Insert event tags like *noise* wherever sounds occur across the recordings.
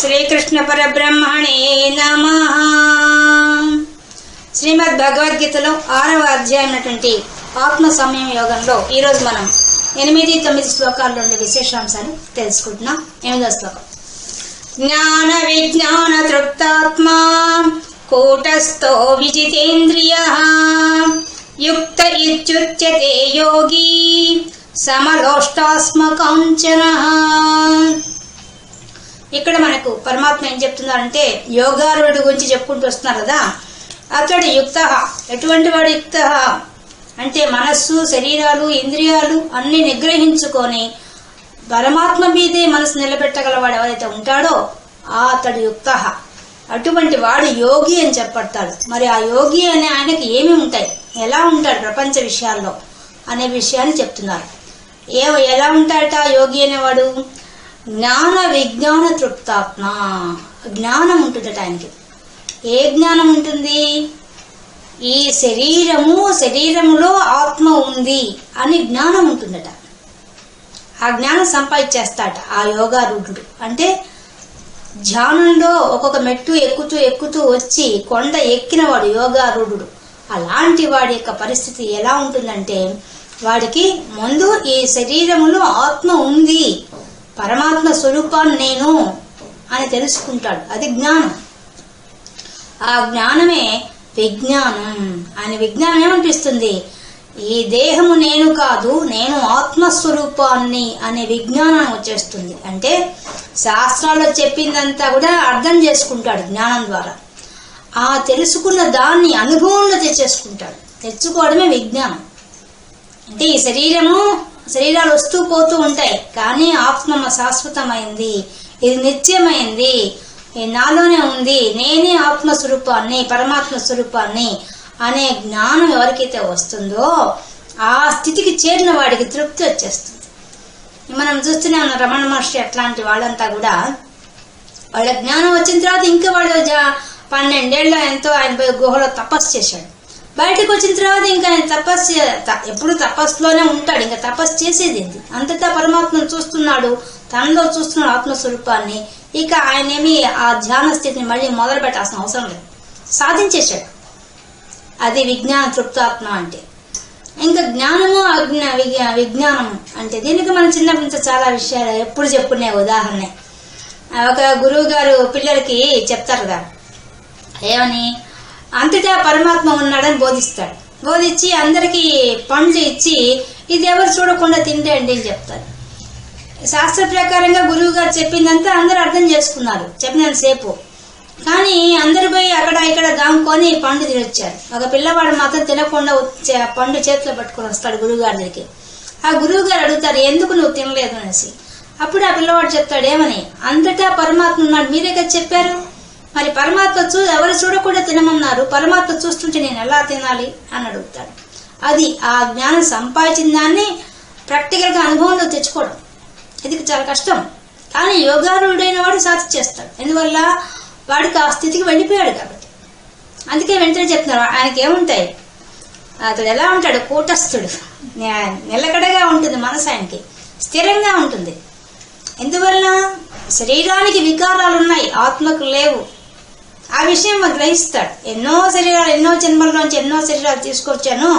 శ్రీకృష్ణ పరబ్రహ్మణే నమ. శ్రీమద్ భగవద్గీతలో ఆరవ అధ్యాయమైనటువంటి ఆత్మ సమయం యోగంలో ఈరోజు మనం ఎనిమిది తొమ్మిది శ్లోకాల నుండి విశేషాంశాలు తెలుసుకుంటున్నాం. ఎనిమిదో శ్లోకం. జ్ఞాన విజ్ఞాన తృప్తాత్మా కూటస్థో విజితేంద్రియ. యుక్త ఇత్యుచ్యతే యోగి సమలోష్టాస్మకాంచన ఇక్కడ మనకు పరమాత్మ ఏం చెప్తున్నారంటే యోగారుడు గురించి చెప్పుకుంటూ వస్తున్నారు కదా. అతడు యుక్త. ఎటువంటి వాడు యుక్త? అంటే మనస్సు శరీరాలు ఇంద్రియాలు అన్ని నిగ్రహించుకొని పరమాత్మ మీదే మనసు నిలబెట్టగలవాడు ఎవరైతే ఉంటాడో ఆ అతడు యుక్త. అటువంటి వాడు యోగి అని చెప్పడతాడు మరి ఆ యోగి అనే ఆయనకి ఏమి ఉంటాయి? ఎలా ఉంటాడు ప్రపంచ విషయాల్లో? అనే విషయాన్ని చెప్తున్నారు. ఏ ఎలా ఉంటాడట యోగి అనేవాడు? జ్ఞాన విజ్ఞాన తృప్తాత్మ. జ్ఞానం ఉంటుంది ఆయనకి ఏ జ్ఞానం ఉంటుంది? ఈ శరీరము శరీరములో ఆత్మ ఉంది అని జ్ఞానం ఉంటుందట. ఆ జ్ఞానం సంపాదించేస్తాట ఆ యోగారూఢుడు. అంటే ధ్యానంలో ఒక్కొక్క మెట్టు ఎక్కుతూ ఎక్కుతూ వచ్చి కొండ ఎక్కినవాడు యోగారూఢుడు. అలాంటి వాడి యొక్క పరిస్థితి ఎలా ఉంటుందంటే వాడికి ముందు ఈ శరీరములో ఆత్మ ఉంది. పరమాత్మ స్వరూపాన్ని నేను అని తెలుసుకుంటాడు. అది జ్ఞానం. ఆ జ్ఞానమే విజ్ఞానం. ఆయన విజ్ఞానం ఏమనిపిస్తుంది? ఈ దేహము నేను కాదు నేను ఆత్మస్వరూపాన్ని అనే విజ్ఞానం వచ్చేస్తుంది. అంటే శాస్త్రాల్లో చెప్పిందంతా కూడా అర్థం చేసుకుంటాడు జ్ఞానం ద్వారా. ఆ తెలుసుకున్న దాన్ని అనుభవంలో తెచ్చేసుకుంటాడు. తెచ్చుకోవడమే విజ్ఞానం. అంటే ఈ శరీరము శరీరాలు వస్తూ పోతూ ఉంటాయి. కానీ ఆత్మ శాశ్వతమైంది. ఇది నిత్యమైంది. ఇది నాలోనే ఉంది. నేనే ఆత్మ స్వరూపాన్ని పరమాత్మ స్వరూపాన్ని అనే జ్ఞానం ఎవరికైతే వస్తుందో ఆ స్థితికి చేరిన వాడికి తృప్తి వచ్చేస్తుంది. మనం చూస్తూనే ఉన్న రమణ మహర్షి అట్లాంటి వాళ్ళంతా కూడా. వాళ్ళ జ్ఞానం వచ్చిన తర్వాత ఇంకా వాడు జా- ఎంతో ఆయన పోయి గుహలో తపస్సు చేశాడు. బయటకు వచ్చిన తర్వాత ఇంకా ఆయన తపస్సు త- ఎప్పుడు తపస్సులోనే ఉంటాడు. ఇంకా తపస్సు చేసేది ఏంటి? అంతటా పరమాత్మను చూస్తున్నాడు. తనలో చూస్తున్నాడు ఆత్మస్వరూపాన్ని. ఇక ఆయనేమి ఆ ధ్యాన స్థితిని మళ్ళీ మొదలు పెట్టాల్సిన అవసరం లేదు. సాధించేశాడు. అది విజ్ఞాన తృప్తాత్మ అంటే. ఇంకా జ్ఞానము అజ్ఞా విజ్ఞానము అంటే దీనికి మనం చిన్నప్పటి నుంచి చాలా విషయాలు ఎప్పుడు చెప్పుకునే ఉదాహరణ. ఒక గురువు గారు పిల్లలకి చెప్తారు కదా. ఏమని? అంతటా పరమాత్మ ఉన్నాడని బోధిస్తాడు. బోధించి అందరికీ పండ్లు ఇచ్చి ఇది ఎవరు చూడకుండా తిండండి అని చెప్తారు శాస్త్ర ప్రకారంగా గురువు గారు చెప్పిందంతా అందరూ అర్థం చేసుకున్నారు. చెప్పినంతసేపు కానీ అందరు పోయి అక్కడ ఇక్కడ దాముకొని పండు తినొచ్చారు. ఒక పిల్లవాడు మాత్రం తినకుండా వచ్చే- పండు చేతిలో పట్టుకొని వస్తాడు గురువు గారి దగ్గరికి. ఆ గురువు గారు అడుగుతారు ఎందుకు నువ్వు తినలేదు? అనేసి. అప్పుడు ఆ పిల్లవాడు చెప్తాడు ఏమని? అంతటా పరమాత్మ ఉన్నాడు. మీరే కదా చెప్పారు. మరి పరమాత్మ చూ ఎవరు చూడకుండా తినమన్నారు. పరమాత్మ చూస్తుంటే నేను ఎలా తినాలి అని అడుగుతాడు. అది ఆ జ్ఞానం సంపాదించిన దాన్ని ప్రాక్టికల్గా అనుభవంలో తెచ్చుకోవడం. ఇది చాలా కష్టం. కానీ యోగారుడైన వాడు సాధి చేస్తాడు. ఎందువల్ల? వాడికి ఆ స్థితికి వెళ్ళిపోయాడు కాబట్టి. అందుకే వెంటనే చెప్తున్నారు ఆయనకి ఏముంటాయి అతడు ఎలా ఉంటాడు? కూటస్థుడు. నిలకడగా ఉంటుంది మనసు ఆయనకి. స్థిరంగా ఉంటుంది. ఎందువల్ల? శరీరానికి వికారాలు ఉన్నాయి ఆత్మకు లేవు. ఆ విషయం గ్రహిస్తాడు. ఎన్నో శరీరాలు ఎన్నో జన్మల్లోంచి ఎన్నో శరీరాలు తీసుకొచ్చాను.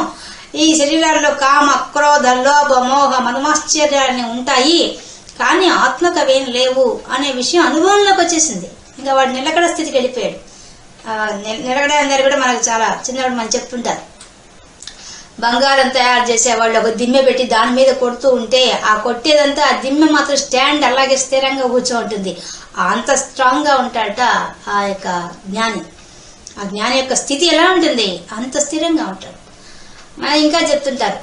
ఈ శరీరాల్లో కామ క్రోధ లోభ మోహ మధుమాశ్చర్యాన్ని ఉంటాయి. కానీ ఆత్మకవేం లేవు అనే విషయం అనుభవంలోకి వచ్చేసింది. ఇంకా వాడు నిలకడ స్థితికి వెళ్ళిపోయాడు. నిలకడ అందరు కూడా మనకు చాలా చిన్నప్పుడు మనం చెప్తుంటారు. బంగారం తయారు చేసే వాళ్ళు ఒక దిమ్మె పెట్టి దాని మీద కొడుతూ ఉంటే ఆ కొట్టేదంతా ఆ దిమ్మె మాత్రం స్టాండ్ అలాగే స్థిరంగా కూర్చో ఉంటుంది. అంత స్ట్రాంగ్గా ఉంటాడట ఆ యొక్క జ్ఞాని. ఆ జ్ఞాని యొక్క స్థితి ఎలా ఉంటుంది? అంత స్థిరంగా ఉంటాడు. మన ఇంకా చెప్తుంటారు.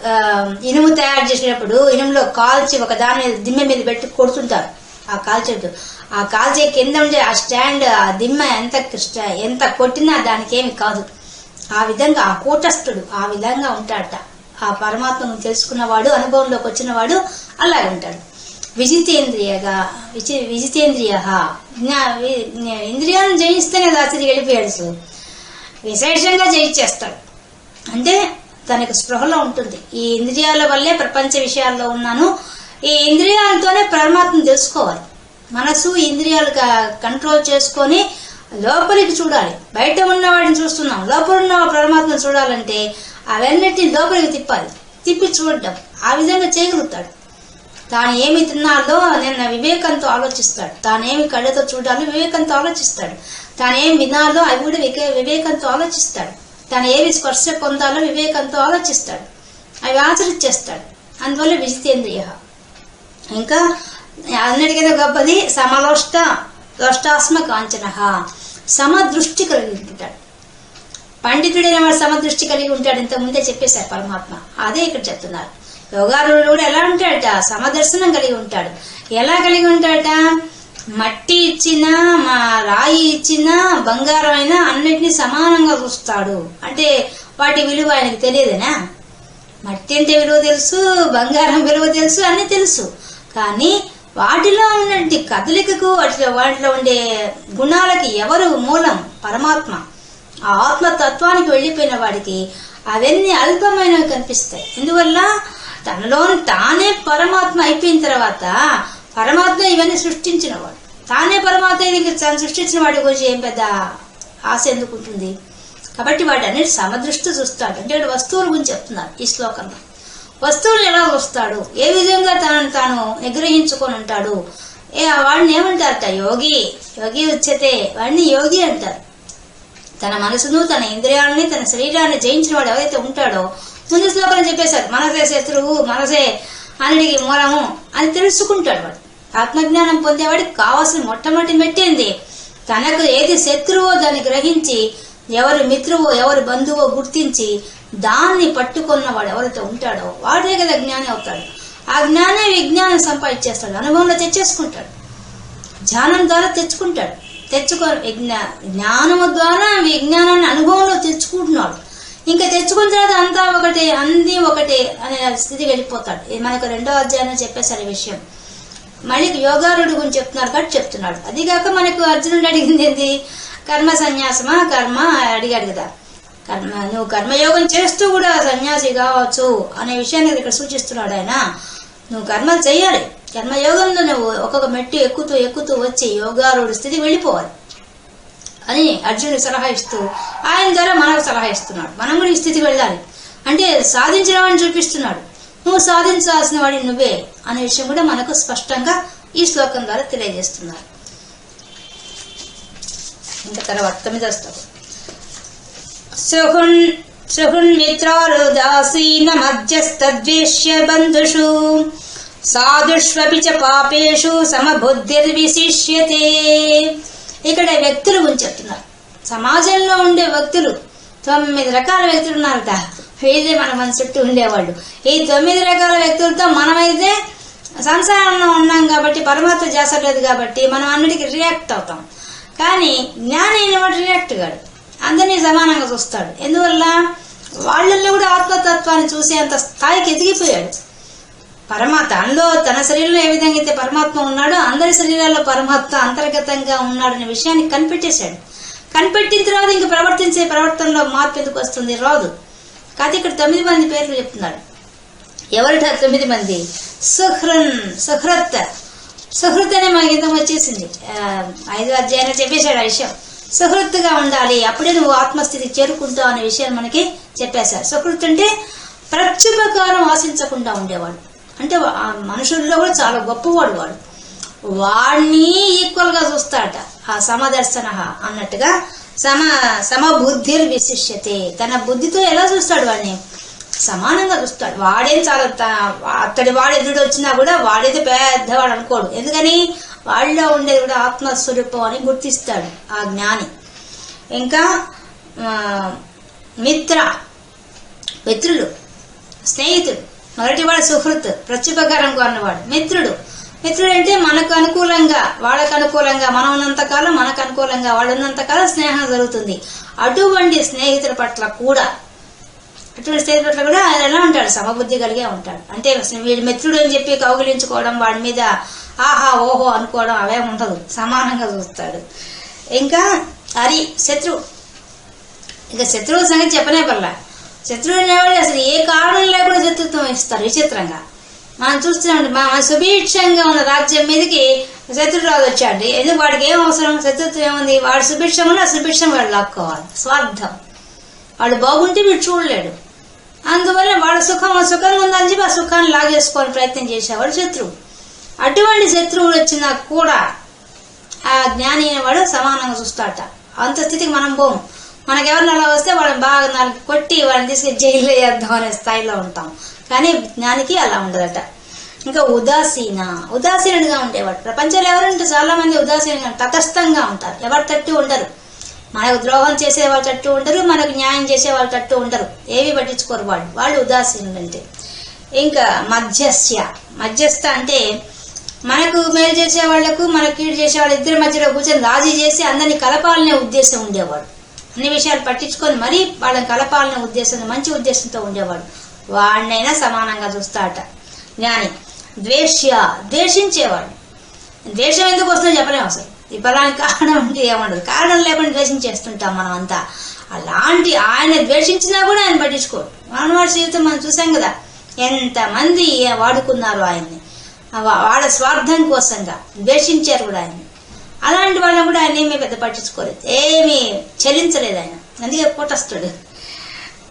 ఇనుము తయారు చేసేటప్పుడు ఇనుములో కాల్చి ఒక దాని మీద దిమ్మె మీద పెట్టి కొడుతుంటారు. ఆ కాల్చేట్టు ఆ కాల్చే కింద ఉండే ఆ స్టాండ్ ఆ దిమ్మ ఎంత ఎంత కొట్టినా దానికి ఏమి కాదు. ఆ విధంగా ఆ కూటస్థుడు ఆ విధంగా ఉంటాడట. ఆ పరమాత్మను తెలుసుకున్నవాడు అనుభవంలోకి వచ్చినవాడు అలాగే ఉంటాడు. విజితేంద్రియగా విజి విజితేంద్రియ ఇంద్రియాలను జయిస్తేనే దాచికి వెళ్ళిపోయాడు సో విశేషంగా జయించేస్తాడు. అంటే తనకు స్పృహలో ఉంటుంది. ఈ ఇంద్రియాల వల్లే ప్రపంచ విషయాల్లో ఉన్నాను. ఈ ఇంద్రియాలతోనే పరమాత్మను తెలుసుకోవాలి. మనసు ఇంద్రియాలు కంట్రోల్ చేసుకొని లోపలికి చూడాలి. బయట ఉన్న వాడిని చూస్తున్నాం. లోపల ఉన్న పరమాత్మను చూడాలంటే అవన్నిటిని లోపలికి తిప్పాలి. తిప్పి చూడడం ఆ విధంగా చేయగలుగుతాడు తాను ఏమి తిన్నాలో నిన్న వివేకంతో ఆలోచిస్తాడు. తానేమి కళ్ళతో చూడాలో వివేకంతో ఆలోచిస్తాడు. తాను ఏమి వినాలో అవి కూడా వివే వివేకంతో ఆలోచిస్తాడు. తాను ఏమి స్పర్శ పొందాలో వివేకంతో ఆలోచిస్తాడు. అవి ఆచరించేస్తాడు. అందువల్ల విజితేంద్రియ. ఇంకా అన్నిటికైనా గొప్పది సమలోష్ట లోష్టాస్మ కాంచన సమదృష్టి కలిగి ఉంటాడు. పండితుడైన వాడు సమదృష్టి కలిగి ఉంటాడు ఇంత ముందే చెప్పేశారు పరమాత్మ. అదే ఇక్కడ చెప్తున్నారు. యోగారుడు కూడా ఎలా ఉంటాడట? సమదర్శనం కలిగి ఉంటాడు. ఎలా కలిగి ఉంటాడట? మట్టి ఇచ్చినా మా రాయి ఇచ్చినా బంగారం అయినా అన్నిటినీ సమానంగా చూస్తాడు. అంటే వాటి విలువ ఆయనకు తెలియదేనా? మట్టి అంటే విలువ తెలుసు బంగారం విలువ తెలుసు అన్నీ తెలుసు. కానీ వాటిలో ఉన్నటువంటి కదలికకు వాటిలో వాటిలో ఉండే గుణాలకి ఎవరు మూలం? పరమాత్మ. ఆ ఆత్మతత్వానికి వెళ్ళిపోయిన వాడికి అవన్నీ అల్పమైనవి కనిపిస్తాయి. ఎందువల్ల? తనలోని తానే పరమాత్మ అయిపోయిన తర్వాత పరమాత్మ ఇవన్నీ సృష్టించిన వాడు. తానే పరమాత్మ అయితే తను సృష్టించిన వాడి గురించి ఏం పెద్ద ఆశ ఎందుకు ఉంటుంది? కాబట్టి వాటి అన్నిటి సమదృష్టి చూస్తాడు. అంటే వస్తువుల గురించి చెప్తున్నారు ఈ శ్లోకంలో. వస్తువులు ఎలా వస్తాడు ఏ విధంగా తనను తాను నిగ్రహించుకొని ఉంటాడు? ఏ వాడిని ఏమంటారట యోగి. యోగి వచ్చేతే వాడిని యోగి అంటారు. తన మనసును తన ఇంద్రియాలని తన శరీరాన్ని జయించిన వాడు ఎవరైతే ఉంటాడో ముందు శ్లోకంలో చెప్పేశారు. మనసే శత్రువు మనసే అన్నిటికి మూలము అని తెలుసుకుంటాడు వాడు. ఆత్మజ్ఞానం పొందేవాడికి కావాల్సిన మొట్టమొదటి మెట్టింది తనకు ఏది శత్రువో దాన్ని గ్రహించి ఎవరి మిత్రువో ఎవరి బంధువో గుర్తించి దాన్ని పట్టుకున్నవాడు ఎవరైతే ఉంటాడో వాడే కదా జ్ఞాని అవుతాడు. ఆ జ్ఞానే విజ్ఞానం సంపాదించేస్తాడు అనుభవంలో తెచ్చేసుకుంటాడు. ధ్యానం ద్వారా తెచ్చుకుంటాడు. తెచ్చుకో విజ్ఞా జ్ఞానము ద్వారా విజ్ఞానాన్ని అనుభవంలో తెచ్చుకుంటున్నాడు. ఇంకా తెచ్చుకున్న తర్వాత అంతా ఒకటే అంది ఒకటే అనే స్థితికి వెళ్ళిపోతాడు. మనకు రెండో అధ్యాయంలో చెప్పేశారు ఈ విషయం. మళ్ళీ యోగారుడు గురించి చెప్తున్నారు కాబట్టి చెప్తున్నాడు. అదిగాక మనకు అర్జునుడు అడిగింది ఏంటి కర్మ సన్యాసమా? కర్మ అడిగాడు కదా. కర్మ నువ్వు కర్మయోగం చేస్తూ కూడా సన్యాసి కావచ్చు అనే విషయాన్ని ఇక్కడ సూచిస్తున్నాడు ఆయన. నువ్వు కర్మలు చేయాలి కర్మయోగంలో నువ్వు ఒక్కొక్క మెట్టు ఎక్కుతూ ఎక్కుతూ వచ్చి యోగారుడి స్థితికి వెళ్ళిపోవాలి అని అర్జునుడు సలహా ఇస్తూ ఆయన ద్వారా మనకు సలహా ఇస్తున్నాడు. మనం కూడా ఈ స్థితికి వెళ్ళాలి. అంటే సాధించిన వాడిని చూపిస్తున్నాడు. నువ్వు సాధించాల్సిన వాడి నువ్వే అనే విషయం కూడా మనకు స్పష్టంగా ఈ శ్లోకం ద్వారా తెలియజేస్తున్నారు. ఇంకా తర్వాత తొమ్మిదో వస్తావు సుహున్ సుహున్మిత్రారుదాసీన మధ్యస్తద్వేష్య బంధుషు. సాధుష్వపి చ పాపేషు సమబుద్ధిర్విశిష్యతే. ఇక్కడ వ్యక్తులు గురించి చెప్తున్నారు సమాజంలో ఉండే వ్యక్తులు తొమ్మిది రకాల వ్యక్తులు ఉన్నారట. వీళ్ళే మన మన చుట్టూ ఉండేవాళ్ళు. ఈ తొమ్మిది రకాల వ్యక్తులతో మనమైతే సంసారంలో ఉన్నాం కాబట్టి పరమాత్మ చేసట్లేదు కాబట్టి మనం అన్నిటికీ రియాక్ట్ అవుతాం. కానీ జ్ఞాని అయిన వాడు రియాక్ట్ కాడు అందరినీ సమానంగా చూస్తాడు. ఎందువల్ల? వాళ్ళల్లో కూడా ఆత్మతత్వాన్ని చూసేంత స్థాయికి ఎదిగిపోయాడు. పరమాత్మ తనలో తన శరీరంలో ఏ విధంగా అయితే పరమాత్మ ఉన్నాడో అందరి శరీరాల్లో పరమాత్మ అంతర్గతంగా ఉన్నాడనే విషయాన్ని కనిపెట్టేశాడు. కనిపెట్టిన తర్వాత ఇంక ప్రవర్తించే ప్రవర్తనలో మార్పు ఎందుకు వస్తుంది? రాదు. కాదు ఇక్కడ తొమ్మిది మంది పేర్లు చెప్తున్నాడు ఎవరిట తొమ్మిది మంది? సుహృన్ సుహృత్ సుహృత్ అనే మా గీతం వచ్చేసింది. ఐదు ఐదో అధ్యాయంలో చెప్పేశాడు ఆ విషయం. సుహృత్తుగా ఉండాలి అప్పుడే నువ్వు ఆత్మస్థితికి చేరుకుంటావు అనే విషయాన్ని మనకి చెప్పేశారు. సుహృత్ అంటే ప్రత్యుపకారం ఆశించకుండా ఉండేవాడు. అంటే ఆ మనుషుల్లో కూడా చాలా గొప్పవాడు వాడు. వాడిని ఈక్వల్గా గా ఆ సమదర్శన అన్నట్టుగా సమ సమబుద్ధిర్ విశిష్యతే తన బుద్ధితో ఎలా చూస్తాడు వాడిని సమానంగా చూస్తాడు. వాడేం చాలా అతడి వాడు ఎదుడు వచ్చినా కూడా వాడేది పెద్దవాడు అనుకోడు. ఎందుకని? వాళ్ళలో ఉండేది కూడా ఆత్మస్వరూపం అని గుర్తిస్తాడు ఆ జ్ఞాని. ఇంకా మిత్ర మిత్రులు స్నేహితుడు మొదటివాడు సుహృత్ ప్రత్యుపకారం కోరినవాడు మిత్రుడు. మిత్రుడు అంటే మనకు అనుకూలంగా వాళ్ళకు అనుకూలంగా మనం ఉన్నంతకాలం మనకు అనుకూలంగా వాళ్ళు ఉన్నంతకాలం స్నేహం జరుగుతుంది. అటువంటి స్నేహితుల పట్ల కూడా అటువంటి స్నేహితుల పట్ల కూడా ఆయన ఎలా ఉంటాడు? సమబుద్ధి కలిగే ఉంటాడు. అంటే వీడి మిత్రుడు అని చెప్పి కౌగిలించుకోవడం వాడి మీద ఆహా ఓహో అనుకోవడం అవే ఉండదు. సమానంగా చూస్తాడు. ఇంకా హరి శత్రువు ఇంకా శత్రువు సంగతి చెప్పనే పర్లా. శత్రువు అనేవాళ్ళు అసలు ఏ కారణం లేకుండా శత్రుత్వం ఇస్తారు విచిత్రంగా. మనం చూస్తున్నాం మా సుభిక్షంగా ఉన్న రాజ్యం మీదకి శత్రురాజు వచ్చాడు. ఎందుకు వాడికి ఏం అవసరం? శత్రుత్వం ఏముంది? వాడు సుభిక్షం ఉన్న సుభిక్షం వాడు లాక్కోవాలి. స్వార్థం. వాడు బాగుంటే వీడు చూడలేడు. అందువల్ల వాడు సుఖం సుఖంగా ఉందని చెప్పి ఆ సుఖాన్ని లాగేసుకోవాలని ప్రయత్నం చేసేవాడు శత్రువు. అటువంటి శత్రువులు వచ్చినా కూడా ఆ జ్ఞాని వాడు సమానంగా చూస్తాట అంత స్థితికి మనం పోము మనకెవరిని అలా వస్తే వాళ్ళని బాగా నాలుగు కొట్టి వాళ్ళని తీసుకెళ్ళి జైల్లో వేద్దాం అనే స్థాయిలో ఉంటాం. కానీ జ్ఞానికి అలా ఉండదట. ఇంకా ఉదాసీన ఉదాసీనుడిగా ఉండేవాడు. ప్రపంచంలో ఎవరంటే చాలా మంది ఉదాసీనంగా తటస్థంగా ఉంటారు. ఎవరి తట్టు ఉండరు. మనకు ద్రోహం చేసే వాళ్ళ తట్టు ఉండరు మనకు న్యాయం చేసే వాళ్ళ తట్టు ఉండరు. ఏవి పట్టించుకోరు వాళ్ళు. వాళ్ళు ఉదాసీనులు అంటే ఇంకా మధ్యస్థ. మధ్యస్థ అంటే మనకు మేలు చేసే వాళ్ళకు మనకు కీడు చేసే వాళ్ళ ఇద్దరి మధ్యలో కూర్చొని రాజీ చేసి అందరినీ కలపాలనే ఉద్దేశం ఉండేవాడు. అన్ని విషయాలు పట్టించుకొని మరీ వాళ్ళని కలపాలనే ఉద్దేశం మంచి ఉద్దేశంతో ఉండేవాడు. వాడినైనా సమానంగా చూస్తాట జ్ఞాని ద్వేష్య ద్వేషించేవాడు. ద్వేషం ఎందుకు వస్తుందో చెప్పలేము అసలు. ఈ బలానికి కారణం అంటే ఏముండదు. కారణం లేకుండా ద్వేషించేస్తుంటాం మనం అంతా అలాంటి ఆయన ద్వేషించినా కూడా ఆయన పట్టించుకోడు మానవాడి జీవితం మనం చూసాం కదా ఎంతమంది వాడుకున్నారు ఆయన్ని. వాళ్ళ స్వార్థం కోసంగా ద్వేషించారు కూడా ఆయన్ని. అలాంటి వాళ్ళని కూడా ఆయన ఏమీ పెద్ద పట్టించుకోలేదు. ఏమీ చలించలేదు ఆయన. అందుకే కూటస్థుడు.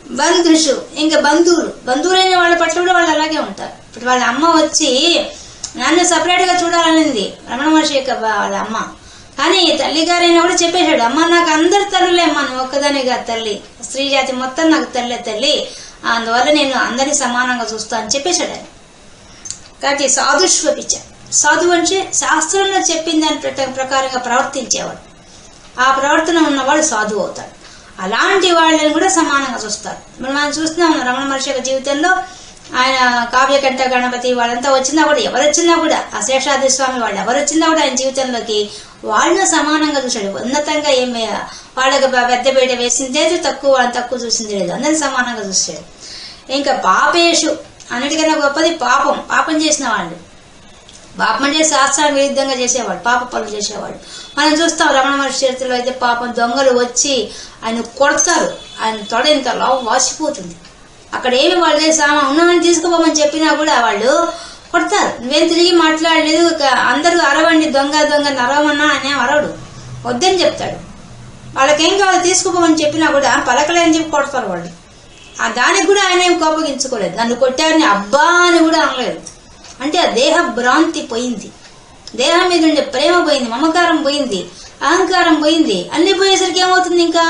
బంధుషు ఇంకా బంధువులు. బంధువులైన వాళ్ళ పట్ల కూడా వాళ్ళు అలాగే ఉంటారు. ఇప్పుడు వాళ్ళ అమ్మ వచ్చి నన్ను సపరేట్గా చూడాలనింది. రమణ మహర్షి యొక్క వాళ్ళ అమ్మ. కానీ తల్లి గారైనా కూడా చెప్పేశాడు అమ్మ నాకు అందరు తల్లులే అమ్మ నువ్వు కాదు తల్లి. స్త్రీ జాతి మొత్తం నాకు తల్లే తల్లి. అందువల్ల నేను అందరినీ సమానంగా చూస్తా అని చెప్పేశాడు ఆయన. కాబట్టి సాధుష్వపిచ సాధువు అంటే శాస్త్రంలో చెప్పిన దాని ప్రకారంగా ప్రవర్తించేవాడు. ఆ ప్రవర్తన ఉన్నవాడు సాధువు అవుతాడు. అలాంటి వాళ్ళని కూడా సమానంగా చూస్తారు. మనం చూస్తున్నాం రమణ మహర్షి యొక్క జీవితంలో ఆయన కావ్యకంఠ గణపతి వాళ్ళంతా వచ్చినా కూడా ఎవరు వచ్చినా కూడా ఆ శేషాద్రి స్వామి వాళ్ళు ఎవరు వచ్చినా కూడా ఆయన జీవితంలోకి వాళ్ళని సమానంగా చూశాడు. ఉన్నతంగా ఏమి వాళ్ళకి పెద్ద పీట వేసింది లేదు తక్కువ వాళ్ళని తక్కువ చూసింది లేదు. అందరిని సమానంగా చూశాడు. ఇంకా పాపేషు అన్నిటికన్నా గొప్పది పాపం. పాపం చేసిన వాళ్ళు పాపం అంటే శాస్త్రానికి విరుద్ధంగా చేసేవాడు. పాప పనులు చేసేవాడు. మనం చూస్తాం రమణ మహర్షి చరిత్రలో అయితే పాపం దొంగలు వచ్చి ఆయన కొడతారు. ఆయన తొడ ఇంత లావు వాసిపోతుంది. అక్కడ ఏమి వాళ్ళు చేసి ఉన్నామని తీసుకుపోమని చెప్పినా కూడా వాళ్ళు కొడతారు. నువ్వేం తిరిగి మాట్లాడలేదు అందరూ అరవండి దొంగ దొంగ నరవమన్నా అనే అరవడు వద్దని చెప్తాడు. వాళ్ళకేం కావాలి తీసుకుపోమని చెప్పినా కూడా పలకలే అని చెప్పి కొడతారు వాళ్ళు. ఆ దానికి కూడా ఆయన ఏం కోపగించుకోలేదు నన్ను కొట్టారని అబ్బా అని కూడా అనలేదు. అంటే ఆ దేహ భ్రాంతి పోయింది. దేహం మీద ఉండే ప్రేమ పోయింది మమకారం పోయింది అహంకారం పోయింది. అన్ని పోయేసరికి ఏమవుతుంది ఇంకా?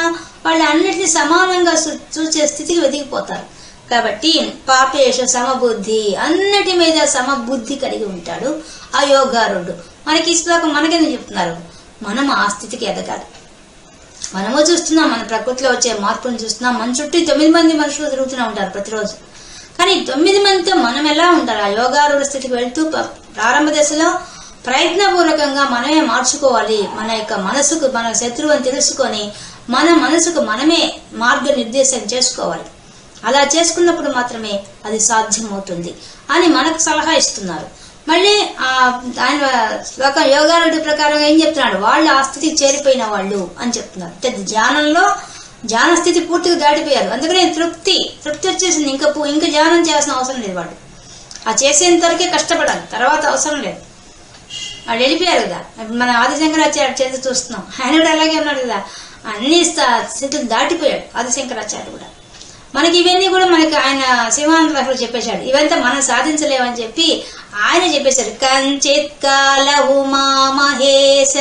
వాళ్ళు అన్నిటినీ సమానంగా చూసే స్థితికి వెతికిపోతారు. కాబట్టి పాపేష సమబుద్ధి అన్నిటి మీద సమబుద్ధి కలిగి ఉంటాడు ఆ యోగారుడు. మనకి ఇస్తాక మనకెందుకు చెప్తున్నారు? మనం ఆ స్థితికి ఎదగాలి. మనము చూస్తున్నాం మన ప్రకృతిలో వచ్చే మార్పులను చూస్తున్నాం. మన చుట్టూ తొమ్మిది మంది మనుషులు తిరుగుతూనే ఉంటారు ప్రతిరోజు. కానీ తొమ్మిది మందితో మనం ఎలా ఉండాలి? ఆ యోగారూఢ స్థితికి వెళ్తూ ప్రారంభ దశలో ప్రయత్నపూర్వకంగా మనమే మార్చుకోవాలి. మన యొక్క మనసుకు మన శత్రువు అని తెలుసుకొని మన మనసుకు మనమే మార్గనిర్దేశం చేసుకోవాలి. అలా చేసుకున్నప్పుడు మాత్రమే అది సాధ్యమవుతుంది అని మనకు సలహా ఇస్తున్నారు. మళ్ళీ ఆ ఆయన ఒక యోగారుడి ప్రకారం ఏం చెప్తున్నాడు? వాళ్ళు ఆ స్థితికి చేరిపోయిన వాళ్ళు అని చెప్తున్నారు. అంటే ధ్యానంలో ధ్యాన స్థితి పూర్తిగా దాటిపోయారు. అందుకనే తృప్తి తృప్తి వచ్చేసింది. ఇంకా ఇంకా ధ్యానం చేయాల్సిన అవసరం లేదు వాళ్ళు. ఆ చేసేంత వరకే కష్టపడాలి. తర్వాత అవసరం లేదు. వాళ్ళు వెళ్ళిపోయారు కదా. మన ఆదిశంకరాచార్య చేతి చూస్తున్నాం. ఆయన కూడా అలాగే ఉన్నాడు కదా. అన్ని స్థితులు దాటిపోయాడు ఆదిశంకరాచార్య కూడా. మనకి ఇవన్నీ కూడా మనకి ఆయన సింహాంతలో చెప్పేశాడు. ఇవంతా మనం సాధించలేమని చెప్పి ఆయన చెప్పేశారు కంచిత్ కాల ఉమా మహేశ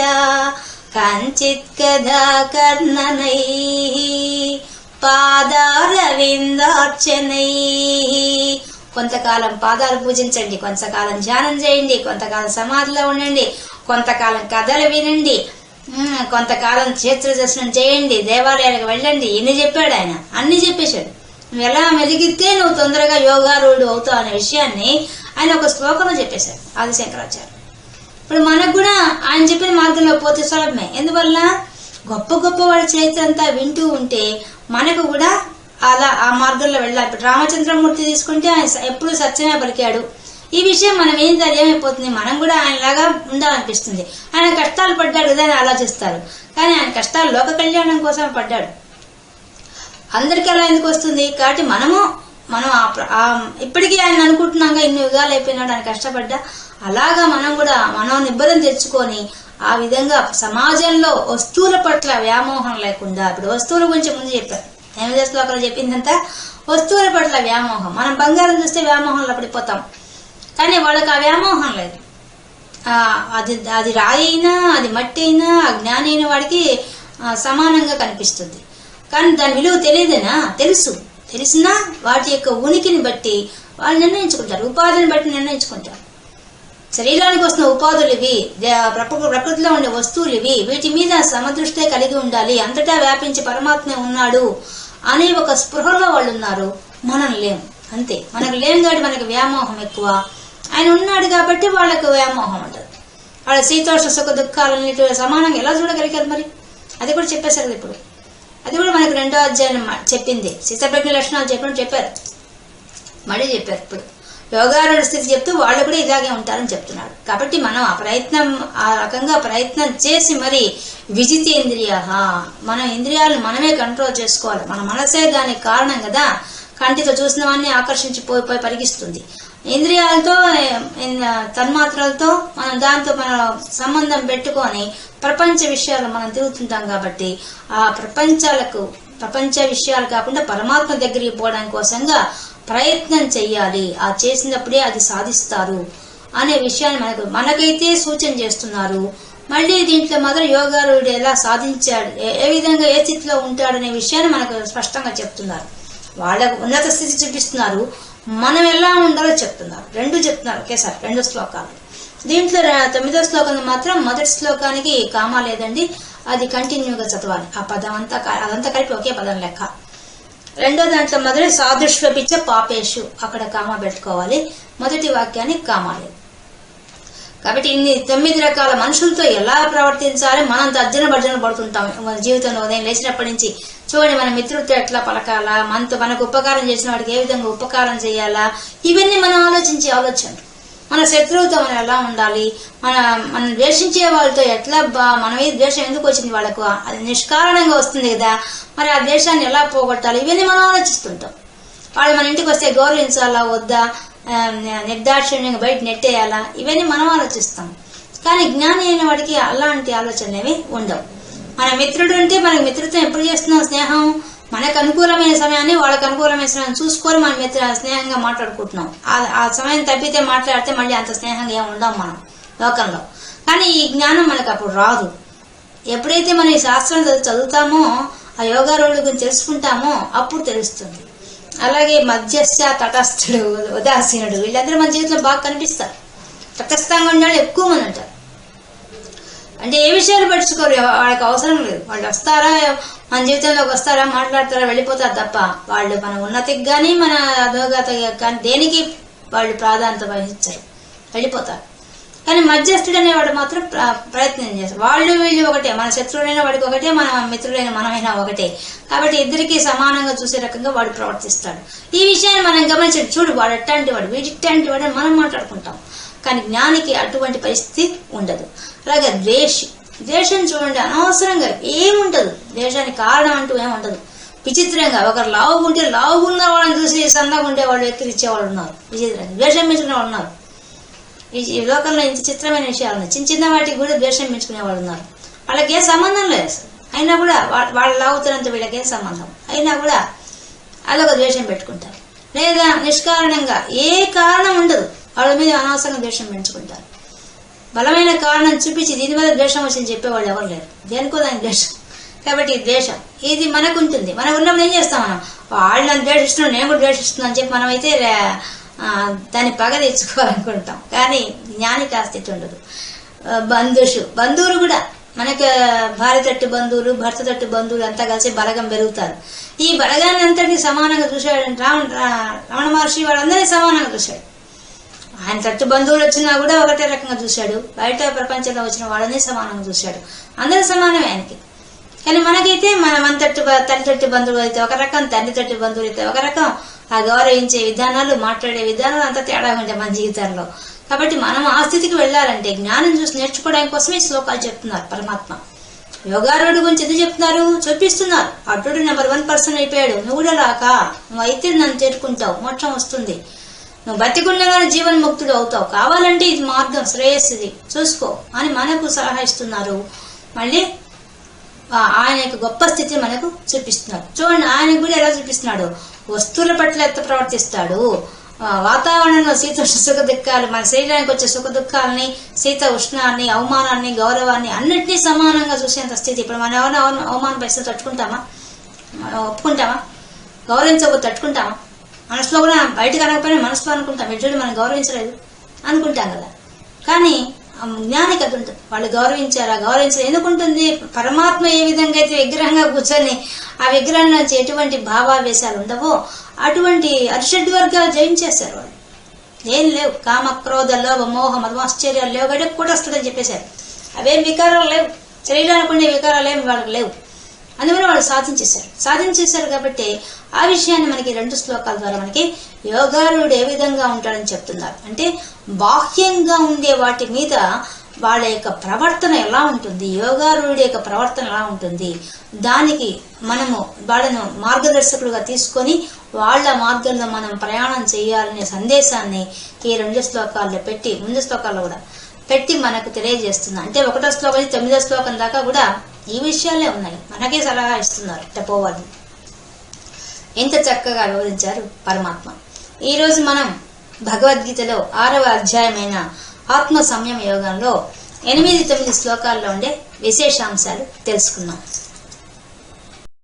కంచిత్ కథా కర్ణనై పాదారవిందార్చనై. కొంతకాలం పాదాలు పూజించండి కొంతకాలం ధ్యానం చేయండి కొంతకాలం సమాధిలో ఉండండి కొంతకాలం కథలు వినండి కొంతకాలం క్షేత్ర దర్శనం చేయండి దేవాలయాలకు వెళ్ళండి. ఎన్ని చెప్పాడు ఆయన? అన్ని చెప్పేశాడు. నువ్వు ఎలా మెలిగితే నువ్వు తొందరగా యోగారూఢు అవుతావు అనే విషయాన్ని ఆయన ఒక శ్లోకంలో చెప్పేశారు ఆది శంకరాచార్య ఇప్పుడు మనకు కూడా ఆయన చెప్పిన మార్గంలో పోతే సులభమే. ఎందువల్ల? గొప్ప గొప్ప వాళ్ళ చరిత్ర అంతా వింటూ ఉంటే మనకు కూడా అలా ఆ మార్గంలో వెళ్ళాలి. ఇప్పుడు రామచంద్రమూర్తి తీసుకుంటే ఆయన ఎప్పుడు సత్యమే పలికాడు. ఈ విషయం మనం ఏం తెలియమైపోతుంది మనం కూడా ఆయనలాగా ఉండాలనిపిస్తుంది. ఆయన కష్టాలు పడ్డాడు కదా అని ఆలోచిస్తారు. కానీ ఆయన కష్టాలు లోక కళ్యాణం కోసం పడ్డాడు. అందరికీ అలా ఎందుకు వస్తుంది? కాబట్టి మనము మనం ఇప్పటికీ ఆయన అనుకుంటున్నాగా ఇన్ని యుగాలు అయిపోయినాడు ఆయన కష్టపడ్డా. అలాగా మనం కూడా మనం నిబ్బరం తెచ్చుకొని ఆ విధంగా సమాజంలో వస్తువుల పట్ల వ్యామోహం లేకుండా ఇప్పుడు వస్తువుల గురించి ముందు చెప్పారు ఎనిమిదో శ్లోకంలో చెప్పిందంతా వస్తువుల పట్ల వ్యామోహం. మనం బంగారం చూస్తే వ్యామోహంలో పడిపోతాం. కానీ వాళ్ళకి ఆ వ్యామోహం లేదు. అది అది రాయి అయినా అది మట్టి అయినా ఆ జ్ఞాని అయిన వాడికి సమానంగా కనిపిస్తుంది. కానీ దాని విలువ తెలియదేనా? తెలుసు. తెలిసినా వాటి యొక్క ఉనికిని బట్టి వాళ్ళు నిర్ణయించుకుంటారు. ఉపాధిని బట్టి నిర్ణయించుకుంటారు. శరీరానికి వస్తున్న ఉపాధులు ఇవి ప్రకృ- ప్రకృతిలో ఉండే వస్తువులు ఇవి వీటి మీద సమదృష్టే కలిగి ఉండాలి. అంతటా వ్యాపించి పరమాత్మ ఉన్నాడు అనే ఒక స్పృహలో వాళ్ళు ఉన్నారు. మనం లేము అంతే. మనకు లేం కాబట్టి మనకు వ్యామోహం ఎక్కువ. ఆయన ఉన్నాడు కాబట్టి వాళ్ళకు వ్యామోహం ఉంటుంది వాళ్ళ శీతోష్ణ సుఖ దుఃఖాలన్నిటి సమానంగా ఎలా చూడగలిగారు మరి? అది కూడా చెప్పేశారు ఇప్పుడు. అది కూడా మనకు రెండో అధ్యాయం చెప్పింది. శీతప్రజ్ఞ లక్షణాలు చెప్పడం చెప్పారు. మళ్ళీ చెప్పారు ఇప్పుడు. యోగారుడ స్థితి చెప్తూ వాళ్ళు కూడా ఇలాగే ఉంటారని చెప్తున్నాడు కాబట్టి మనం ఆ ప్రయత్నం ఆ రకంగా ప్రయత్నం చేసి మరి విజితేంద్రియ మన ఇంద్రియాలను మనమే కంట్రోల్ చేసుకోవాలి. మన మనసే దానికి కారణం కదా. కంటితో చూసిన ఆకర్షించి ఆకర్షించిపోయిపోయి పోయి పరిగిస్తుంది ఇంద్రియాలతో తన్మాత్రలతో మనం దాంతో మన సంబంధం పెట్టుకొని ప్రపంచ విషయాలు మనం తిరుగుతుంటాం కాబట్టి ఆ ప్రపంచాలకు ప్రపంచ విషయాలు కాకుండా పరమాత్మ దగ్గరికి పోవడం కోసంగా ప్రయత్నం చెయ్యాలి. ఆ చేసినప్పుడే అది సాధిస్తారు అనే విషయాన్ని మనకు మనకైతే సూచన చేస్తున్నారు. మళ్ళీ దీంట్లో మాత్రం యోగారుడు ఎలా సాధించాడు ఏ- ఏ విధంగా ఏ స్థితిలో ఉంటాడనే విషయాన్ని మనకు స్పష్టంగా చెప్తున్నారు. వాళ్ళకు ఉన్నత స్థితి చూపిస్తున్నారు. మనం ఎలా ఉండాలో చెప్తున్నారు. రెండు చెప్తున్నారు ఒకేసారి రెండు శ్లోకాలు. దీంట్లో తొమ్మిదో శ్లోకం మాత్రం మొదటి శ్లోకానికి కామా లేదండి. అది కంటిన్యూగా చదవాలి. ఆ పదం అంతా క- అదంతా కలిపి ఒకే పదం లెక్క. రెండో దాంట్లో మొదటి సాదృశ్వపిచ్చ పాపేషు. అక్కడ కామా పెట్టుకోవాలి. మొదటి వాక్యానికి కామా లేదు. కాబట్టి ఇన్ని తొమ్మిది రకాల మనుషులతో ఎలా ప్రవర్తించాలి? మనం తర్జన భర్జన పడుతుంటాం. మన జీవితంలో ఉదయం లేచినప్పటి నుంచి చూడండి మన మిత్రులతో ఎట్లా పలకాలా మనతో మనకు ఉపకారం చేసిన వాడికి ఏ విధంగా ఉపకారం చేయాలా ఇవన్నీ మనం ఆలోచించే ఆలోచన. మన శత్రువుతో మనం ఎలా ఉండాలి మన మనం ద్వేషించే వాళ్ళతో ఎట్లా బా మన మీద ద్వేషం ఎందుకు వచ్చింది వాళ్ళకు? అది నిష్కారణంగా వస్తుంది కదా. మరి ఆ ద్వేషాన్ని ఎలా పోగొట్టాలి? ఇవన్నీ మనం ఆలోచిస్తుంటాం. వాళ్ళు మన ఇంటికి వస్తే గౌరవించాలా వద్దా నిర్దాక్షిణ్యంగా బయట నెట్టేయాలా? ఇవన్నీ మనం ఆలోచిస్తాం. కానీ జ్ఞాని అయిన వాడికి అలాంటి ఆలోచనలు ఏవి ఉండవు. మన మిత్రుడు అంటే మనకి మిత్రుత్వం ఎప్పుడు చేస్తున్నాం స్నేహం? మనకు అనుకూలమైన సమయాన్ని వాళ్ళకి అనుకూలమైన సమయాన్ని చూసుకొని మన మిత్ర స్నేహంగా మాట్లాడుకుంటున్నాం. ఆ- సమయం తప్పితే మాట్లాడితే మళ్ళీ అంత స్నేహంగా ఏమి ఉండం మనం లోకంలో. కానీ ఈ జ్ఞానం మనకు అప్పుడు రాదు. ఎప్పుడైతే మనం ఈ శాస్త్రం చదువు- చదువుతామో ఆ యోగా రోడ్ల గురించి తెలుసుకుంటామో అప్పుడు తెలుస్తుంది. అలాగే మధ్యస్థ తటస్థుడు ఉదాసీనుడు వీళ్ళందరూ మన జీవితంలో బాగా కనిపిస్తారు. తటస్థంగా ఉండే వాళ్ళు ఎక్కువ మంది ఉంటారు. అంటే ఏ విషయాలు పట్టించుకోరు. వాళ్ళకి అవసరం లేదు. వాళ్ళు వస్తారా? మన జీవితంలోకి వస్తారా? మాట్లాడతారా? వెళ్ళిపోతారు తప్ప వాళ్ళు మన ఉన్నతికి కానీ మన అధోగత కానీ దేనికి వాళ్ళు ప్రాధాన్యత వహించరు. వెళ్ళిపోతారు. కానీ మధ్యస్థుడు అనేవాడు మాత్రం ప్ర- ప్రయత్నం చేస్తారు. వాళ్ళు వీళ్ళు ఒకటే. మన శత్రువులైన వాడికి ఒకటే మన మిత్రుడైన మనమైనా ఒకటే. కాబట్టి ఇద్దరికి సమానంగా చూసే రకంగా వాడు ప్రవర్తిస్తాడు. ఈ విషయాన్ని మనం గమనించండి. చూడు వాడు అట్లాంటి వాడు వీడి వాడు అని మనం మాట్లాడుకుంటాం. కానీ జ్ఞానికి అటువంటి పరిస్థితి ఉండదు. అలాగే ద్వేషి. ద్వేషం చూడండి అనవసరంగా ఏముంటదు. ద్వేషానికి కారణం అంటూ ఏముండదు విచిత్రంగా ఒకరు లావుగుంటే లావుగున్న వాళ్ళని చూసి సన్నగా ఉండే వాళ్ళు వ్యక్తులు ఇచ్చేవాళ్ళు ఉన్నారు. విచిత్రంగా ద్వేషం పెంచుకునే వాళ్ళు ఉన్నారు. ఈ లోకంలో ఇంత చిత్రమైన విషయాలు ఉన్నాయి. చిన్న చిన్న వాటికి కూడా ద్వేషం పెంచుకునే వాళ్ళు ఉన్నారు. వాళ్ళకి ఏ సంబంధం లేదు. అసలు అయినా కూడా వాళ్ళు లాగుతున్నంత వీళ్ళకి ఏం సంబంధం? అయినా కూడా అదొక ద్వేషం పెట్టుకుంటారు. లేదా నిష్కారణంగా ఏ కారణం ఉండదు. వాళ్ళ మీద అనవసరంగా ద్వేషం పెంచుకుంటారు. బలమైన కారణం చూపించి దీని మీద ద్వేషం వచ్చింది చెప్పేవాళ్ళు ఎవరు లేరు. దేనికో దాని ద్వేషం. కాబట్టి ద్వేషం ఇది మనకు ఉంటుంది మనం ఉన్నప్పుడు ఏం చేస్తాం మనం? వాళ్ళు నన్ను ద్వేషిస్తున్నాడు నేను కూడా ద్వేషిస్తున్నాను అని చెప్పి మనం అయితే దాన్ని పగ తెచ్చుకోవాలనుకుంటాం కానీ జ్ఞాని కాస్త ఉండదు. బంధుషు బంధువులు కూడా మనకు భార్య తట్టు బంధువులు భర్త తట్టు బంధువులు అంతా కలిసి బలగం పెరుగుతారు. ఈ బలగాన్ని అంతటిని సమానంగా చూశాడు రావణ రావణ మహర్షి వాళ్ళందరినీ సమానంగా చూశాడు. ఆయన తట్టు బంధువులు వచ్చినా కూడా ఒకటే రకంగా చూశాడు. బయట ప్రపంచంలో వచ్చిన వాళ్ళని సమానంగా చూశాడు. అందరూ సమానమే ఆయనకి. కానీ మనకైతే మన మన తట్టు తల్లి తట్టు బంధువులు అయితే ఒక రకం తండ్రి తట్టు బంధువులు అయితే ఒక రకం. ఆ గౌరవించే విధానాలు మాట్లాడే విధానాలు అంతా తేడా ఉంటాయి మన జీవితంలో. కాబట్టి మనం ఆ స్థితికి వెళ్ళాలంటే జ్ఞానం చూసి నేర్చుకోవడానికి కోసమే శ్లోకాలు చెప్తున్నారు పరమాత్మ. యోగారుడు గురించి ఎందుకు చెప్తున్నారు? చూపిస్తున్నారు. అర్జునుడు నెంబర్ వన్ పర్సన్ అయిపోయాడు. నువ్వు కూడా రాక. నువ్వు అయితే నన్ను చేరుకుంటావు. మోక్షం వస్తుంది. నువ్వు బతికుండగానే జీవన్ముక్తుడు అవుతావు. కావాలంటే ఇది మార్గం శ్రేయస్సుది. చూసుకో అని మనకు సలహా ఇస్తున్నారు. మళ్ళీ ఆయన యొక్క గొప్ప స్థితిని మనకు చూపిస్తున్నాడు. చూడండి ఆయన కూడా ఎలా చూపిస్తున్నాడు? వస్తువుల పట్ల ఎంత ప్రవర్తిస్తాడు? వాతావరణంలో శీత *laughs* సుఖ దుఃఖాలు మన శరీరానికి వచ్చే సుఖ దుఃఖాలని శీత ఉష్ణాన్ని అవమానాన్ని గౌరవాన్ని అన్నింటినీ సమానంగా చూసేంత స్థితి. ఇప్పుడు మనం ఎవరైనా అవమాన- పరిస్థితి తట్టుకుంటామా? మనం ఒప్పుకుంటామా? గౌరవించకపోతే తట్టుకుంటామా? మనసులో కూడా బయటకు అనకపోయినా మనసులో అనుకుంటాం ఎటువంటి మనం గౌరవించలేదు అనుకుంటాం కదా. కానీ జ్ఞానికి అది ఉంటుంది. వాళ్ళు గౌరవించారా గౌరవించారు ఎందుకుంటుంది పరమాత్మ ఏ విధంగా అయితే విగ్రహంగా కూర్చొని ఆ విగ్రహం నుంచి ఎటువంటి భావావేశాలు ఉండవో అటువంటి అరిషడ్ వర్గాలు జయించేశారు వాళ్ళు. ఏం లేవు. కామ క్రోధ లోభ మోహ మధు ఆశ్చర్యాలు లేవు. కాబట్టి కూడా వస్తుందని చెప్పేశారు. అవేం వికారాలు లేవు. శరీరానికి ఉండే వికారాలు ఏమి వాళ్ళకి లేవు. అందువల్ల వాళ్ళు సాధించేశారు. సాధించేశారు కాబట్టి ఆ విషయాన్ని మనకి రెండు శ్లోకాల ద్వారా మనకి యోగారుడు ఏ విధంగా ఉంటాడని చెప్తున్నారు. అంటే బాహ్యంగా ఉండే వాటి మీద వాళ్ళ యొక్క ప్రవర్తన ఎలా ఉంటుంది? యోగారుడి యొక్క ప్రవర్తన ఎలా ఉంటుంది? దానికి మనము వాళ్ళను మార్గదర్శకులుగా తీసుకొని వాళ్ళ మార్గంలో మనం ప్రయాణం చేయాలనే సందేశాన్ని ఈ రెండు శ్లోకాల్లో పెట్టి ముందు శ్లోకాల్లో కూడా పెట్టి మనకు తెలియజేస్తుంది అంటే ఒకటో శ్లోకం తొమ్మిదో శ్లోకం దాకా కూడా ఈ విషయాలే ఉన్నాయి. మనకే సలహా ఇస్తున్నారు. ఇట్ట పోవాలి. ఎంత చక్కగా వివరించారు పరమాత్మ. ఈరోజు మనం భగవద్గీతలో ఆరవ అధ్యాయమైన ఆత్మ సంయమ యోగంలో ఎనిమిది తొమ్మిది శ్లోకాల్లో ఉండే విశేషాంశాలు తెలుసుకున్నాం